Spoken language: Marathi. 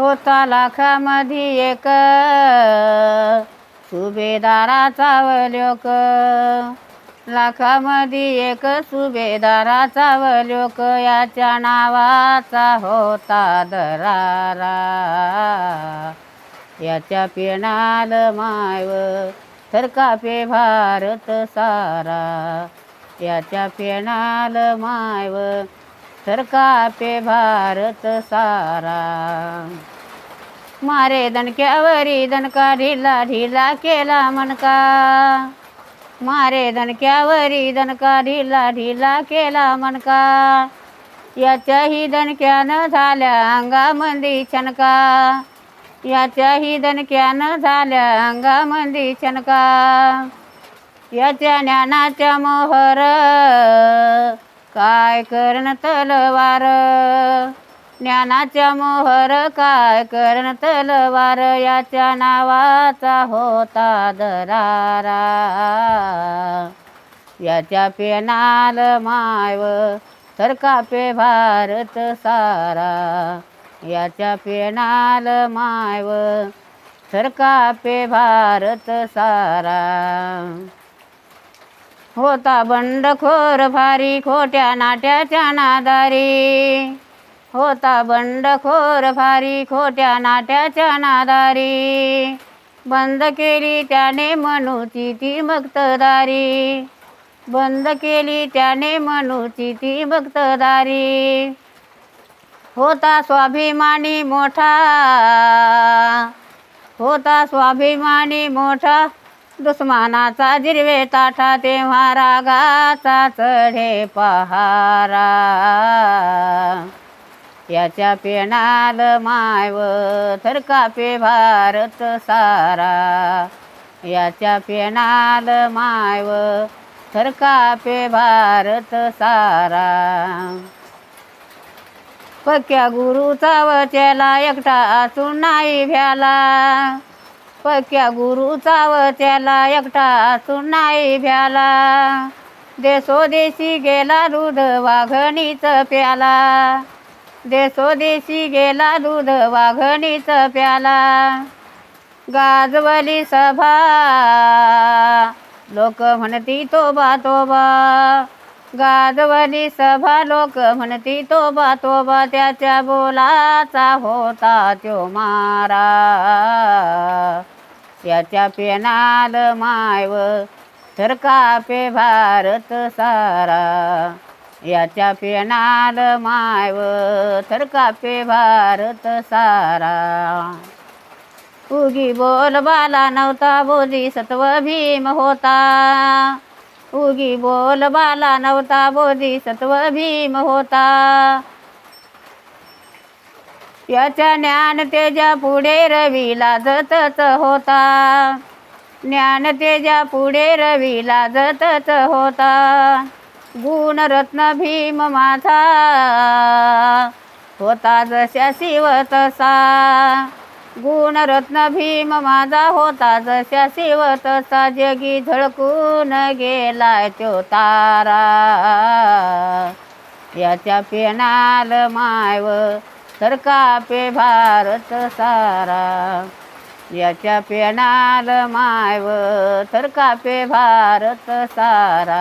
होता लाखामध्ये एक. सुभेदाराचा वल्योक लाखामध्ये एक सुभेदाराचा वल्योक याच्या नावाचा होता दरारा. याच्या पेणाल मायव तर कापे भारत सारा. याच्या पेणाल मायव थरकापे भारत सारा. मारे दणक्यावरी दणका ढिला ढिला केला मनका मारे दणक्यावरी दणका ढिला ढिला केला मनका याच्याही दणक्यानं झाल्या अंगामंदी छनका याच्याही दणक्यानं झाल्या अंगामंदी छनका याच्या ज्ञानाच्या मोहर काय करण तलवार? ज्ञानाच्या मोहर काय करण तलवार? याच्या नावाचा होता दरारा. याच्या पेनाल मायव सरकापे भारत सारा. याच्या पेनाल मायव सरकापे भारत सारा. होता बंडखोर भारी खोट्या नाट्याच्या नादारी. होता बंडखोर भारी खोट्या नाट्याच्या नादारी. बंद केली त्याने मनूची ती भक्तदारी बंद केली त्याने मनूची ती भक्तदारी होता स्वाभिमानी मोठा. होता स्वाभिमानी मोठा. दुस्मानाचा जिरवे ताठा तेव्हा रागाचा चढे पहारा. याच्या पेणाल मायव थरकापे भारत सारा. याच्या पेणाल मायव थरकापे भारत सारा. पक्क्या गुरुचा वचला एकटा असून नाही भ्याला. पक्या गुरुचा त्याला एकटा असून नाही भ्याला. देशोदेशी गेला दूध वाघणीच प्याला. देशोदेशी गेला दूध वाघणीच प्याला. गाजवली सभा लोक म्हणती तोबा तोबा. गाजवली सभा लोक म्हणती तोबा तोबा त्याच्या बोलाचा होता त्यो मारा. याच्या पेनाल मायव तर कापे भारत सारा. याच्या पेनाल मायव थरकापे भारत सारा. उगी बोल बाला नव्हता बोधी सत्व भीम होता. उगी बोल बाला नव्हता बोधी सत्व भीम होता. याच्या ज्ञान तेजा पुढे रवी लाजतच होता. ज्ञान तेजा पुढे रवी लाजतच होता. गुणरत्न भीम माझा होता जशा शिव तसा. गुणरत्न भीम माझा होता जशा शिव तसा जगी झळकून गेलाय तो तारा. याच्या पेनाल मायव सरकापे भारत सारा. याच्या पेनाल मायव सरकापे भारत सारा.